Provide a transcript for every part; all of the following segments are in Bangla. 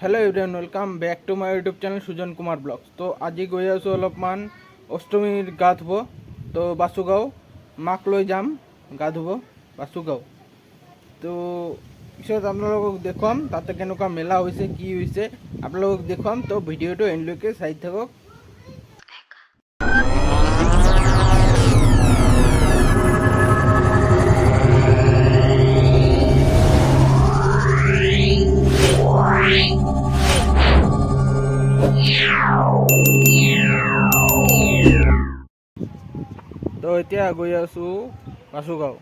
Hello' everyone welcome back to my YouTube channel Sujan Kumar vlogs তো আজি গৈ আছোঁ অলপমান অষ্টমীৰ গা ধুব তো বাচুগাঁও মাক লৈ যাম গা ধুব বাচুগাঁও তো পিছত আপোনালোকক দেখুৱাম, তাতে কেনেকুৱা মেলা হৈছে, কি হৈছে, আপোনালোকক দেখুৱাম। তো ভিডিঅ'টো এণ্ডলৈকে চাই থাকক। তো এতিয়া গৈ আছোঁ বাচুগাঁও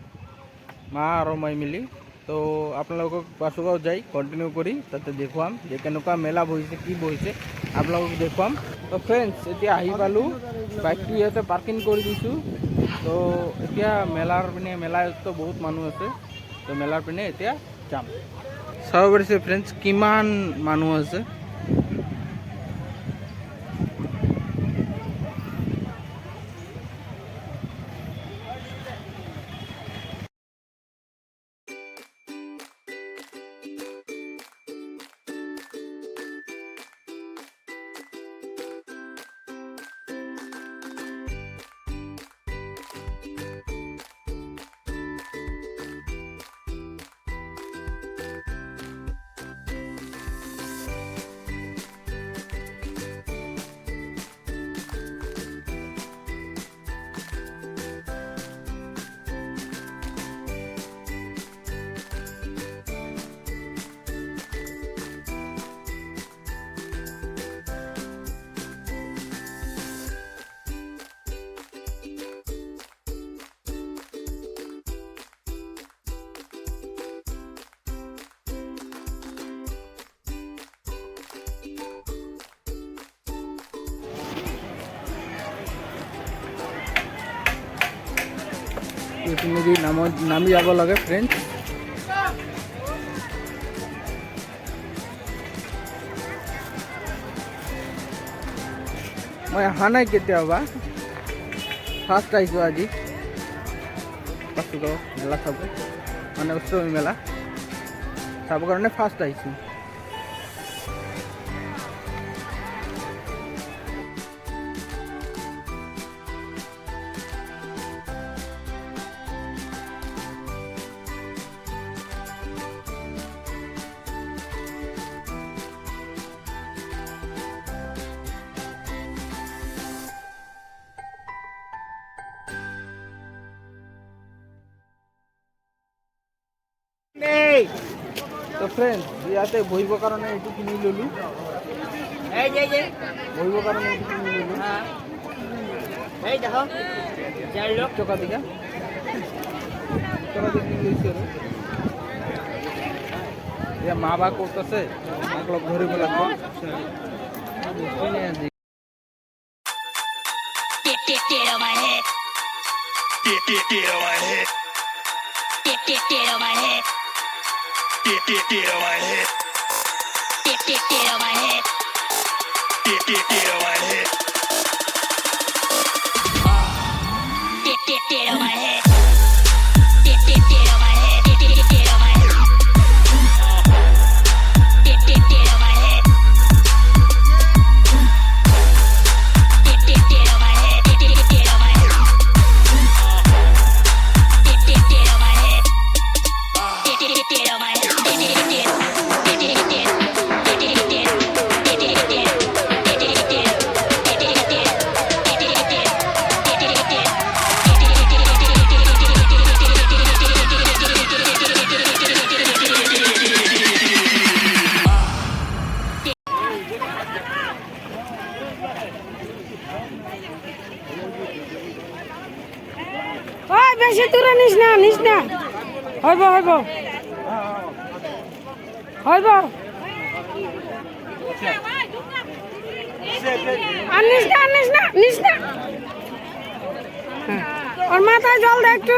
মা আৰু মই মিলি। তো আপোনালোকক বাচুগাঁও যাই কণ্টিনিউ কৰি তাতে দেখুৱাম যে কেনেকুৱা মেলা বহিছে, কি বহিছে, আপোনালোকক দেখুৱাম। তো ফ্ৰেণ্ডছ এতিয়া আহি পালোঁ। বাইকটো ইয়াতে পাৰ্কিং কৰি দিছোঁ। তো এতিয়া মেলাৰ পিনে মেলাতো বহুত মানুহ আছে। তো মেলাৰ পিনে এতিয়া যাম। চাব পাৰিছে ফ্ৰেণ্ডছ কিমান মানুহ আছে। এইপিনেদি নামত নামি যাব লাগে ফ্ৰেণ্ডছ মই অহা নাই কেতিয়াবা। ফাৰ্ষ্ট আহিছোঁ আজি। বাচুগাঁও মেলা চাব। মানে উৎসৱী মেলা। চাবৰ কাৰণে ফাৰ্ষ্ট আহিছোঁ তো ফ্রেন্ড ইয়াতে বহিব কারণে একটু কিনি ললু এই যে যে বইব কারণে একটু কিনি ললু হ্যাঁ এই দেখো চার লোক টাকা দিকা মা বা করতেছে একলো ঘরে Get, get, get on my head. Get, get, get on my head. Get, get, get on my head. Get, get, get on my head. Get, get, get on my head. Get, get, get on my head. Get, get, get on my head. Get, get, get on my ওই তোরা নিস না নিস না। হইব হইব। হইব। আর নিস না নিস না নিস না। ওর মাথায় জল দে একটু।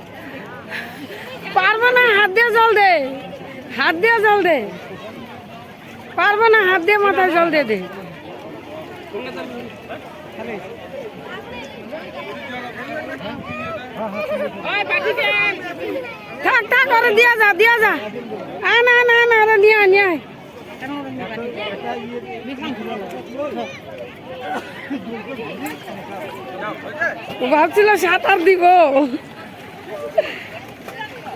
জল দে, হাত দিয়ে জল দে। পারব না, হাত দিয়ে মাথায় জল দে দে। থাক থাক ওরে দিয়া যা দিয়া যা। আয় না না না ওরে নিয়ে নিয়ে আয়। ভাবছিল সাঁতার দিব।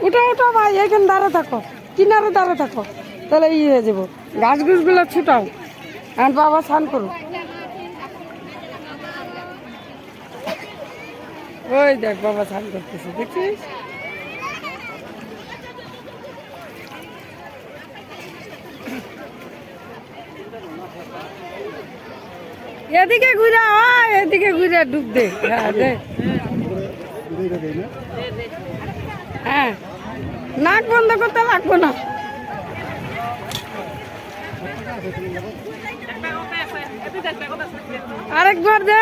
উঠো উঠো ভাই, এখানে দাঁড়া থাকো, কিনারে দাঁড়া থাকো, তাহলে ই হয়ে যাব। গাছ গুছগুলো ছুটাও আর বাবা স্নান করো ওই দেখ, বাবা স্নান করতেছে দেখছিস এদিকে ঘুরে হয় এদিকে ঘুরে, ডুব হ্যাঁ দে। হ্যাঁ। নাক বন্ধ করতে লাগবো না। আরেকবার দে।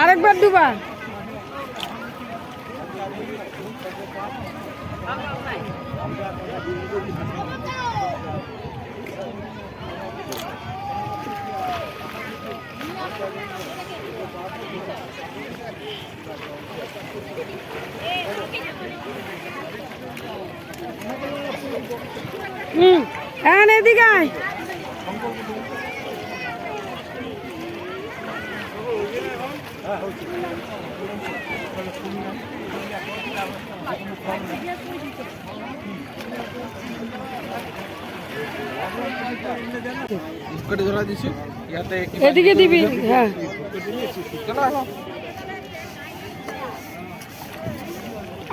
আরেকবার ডুবা হুম হ্যাঁ এদিকে আয়। এদিকে দিবি হ্যাঁ।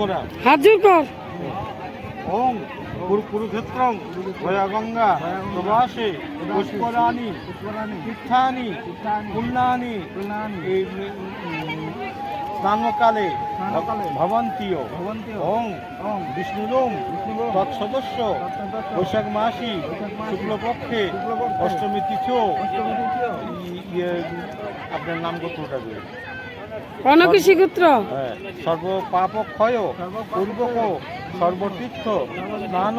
করা। ভয়া গঙ্গা প্রবাসে তীর্থানি পুণ্যানি স্নানকালে ভবন্তীয় ওং তৎসদস্য বৈশাখ মাসি শুক্লপক্ষে অষ্টমী তিথিও। আপনার নাম দিয়ে। কনকৃষি গোত্র হ্যাঁ, সর্ব পাপ ক্ষয় পূর্বক সর্বতীর্থ স্নান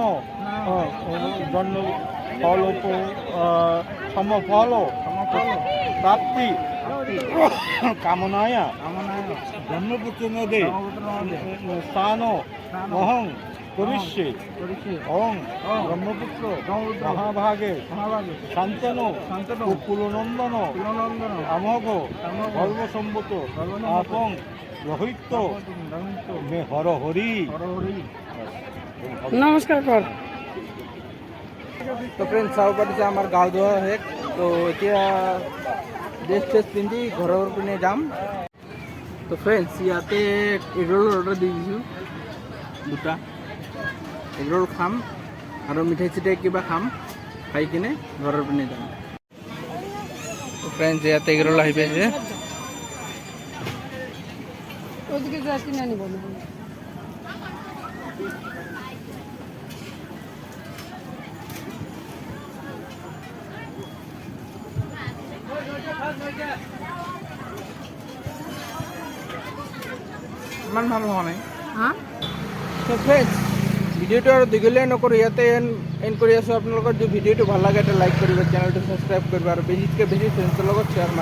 জন্ম ফল সমফল প্রাপ্তি কামনায়া জন্মপুত্র নদে স্থান অহং করিষ্যে ওং ব্রহ্মপুত্র মহাভাগে শান্তনু শান্তনু কুলনন্দন আমগ সর্বসম্মত আপং রহিত মে হর হরি নমস্কার কর। তো ফ্ৰেণ্ডছ চাব পাৰিছে আমাৰ গাও ধোৱা শেষ তো এতিয়া ড্ৰেছ ট্ৰেছ পিন্ধি ঘৰৰ পিনে যাম। তো ফ্ৰেণ্ডছ ইয়াতে এগ ৰোল অৰ্ডাৰ দি দিছোঁ। দুটা। এগ ৰোল খাম আৰু মিঠাই চিঠাই কিবা খাম খাই কিনে ঘৰৰ পিনে যাম। তো ফ্ৰেণ্ডছ ইয়াতে এগ ৰোল আহি পাইছে। ওদিকে যা কিনে নিব ইমান ভালো হোৱা নাই। হ্যাঁ ভিডিঅ'টো আৰু দীঘলীয়া নকৰোঁ ইয়াতে এন এন কৰি আছোঁ আপোনালোকৰ যদি ভিডিঅ'টো ভালো লাগে, এটা লাইক কৰিব চেনেলটো ছাবস্ক্ৰাইব কৰিব আৰু বেছিতকৈ বেছি ফ্ৰেণ্ডছৰ লগত শ্বেয়াৰ মাৰিব